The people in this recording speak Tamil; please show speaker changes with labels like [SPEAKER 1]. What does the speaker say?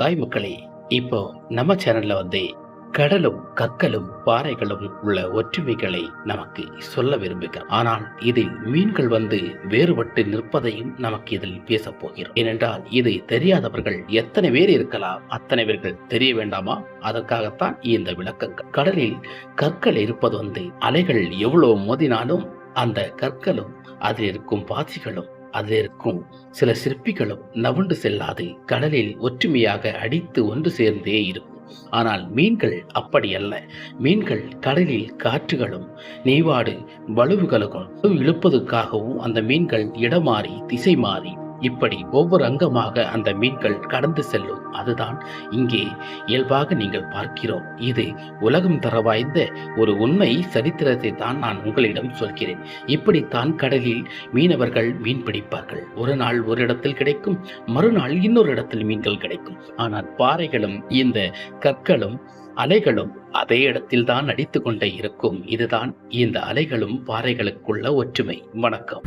[SPEAKER 1] காய் மக்களே இப்போ நம்ம சேனல்ல வந்து கடலும் கற்களும் பாறைகளும் உள்ள ஒற்றுமைகளை நமக்கு சொல்ல விரும்புகிறோம். ஆனால் இதில் மீன்கள் வந்து வேறுபட்டு நிற்பதையும் நமக்கு இதில் பேசப் போகிறோம். ஏனென்றால் இது தெரியாதவர்கள் எத்தனை பேர் இருக்கலாம் அத்தனை பேர்கள் தெரிய வேண்டாமா? அதற்காகத்தான் இந்த விளக்கங்கள். கடலில் கற்கள் இருப்பது வந்து அலைகள் எவ்வளவு மோதினாலும் அந்த கற்களும் அதில் இருக்கும் பாசிகளும் அதற்கும் சில சிற்பிகளும் நவுண்டு செல்லாது கடலில் ஒற்றுமையாக அடித்து ஒன்று சேர்ந்தே இருக்கும். ஆனால் மீன்கள் அப்படி அல்ல மீன்கள் கடலில் காற்றுகளும் நீவாடு வலுவுகளுக்கும் இழுப்பதற்காகவும் அந்த மீன்கள் இடமாறி திசை மாறி இப்படி ஒவ்வொரு அங்கமாக அந்த மீன்கள் கடந்து செல்லும். அதுதான் இங்கே இயல்பாக நீங்கள் பார்க்கிறோம். இது உலகம் தர வாய்ந்த ஒரு உண்மை சரித்திரத்தை தான் நான் உங்களிடம் சொல்கிறேன். இப்படித்தான் கடலில் மீனவர்கள் மீன் பிடிப்பார்கள். ஒரு நாள் ஒரு இடத்தில் கிடைக்கும் மறுநாள் இன்னொரு இடத்தில் மீன்கள் கிடைக்கும். ஆனால் பாறைகளும் இந்த கற்களும் அலைகளும் அதே இடத்தில் தான் அடித்து கொண்டே இருக்கும். இதுதான் இந்த அலைகளும் பாறைகளுக்குள்ள ஒற்றுமை. வணக்கம்.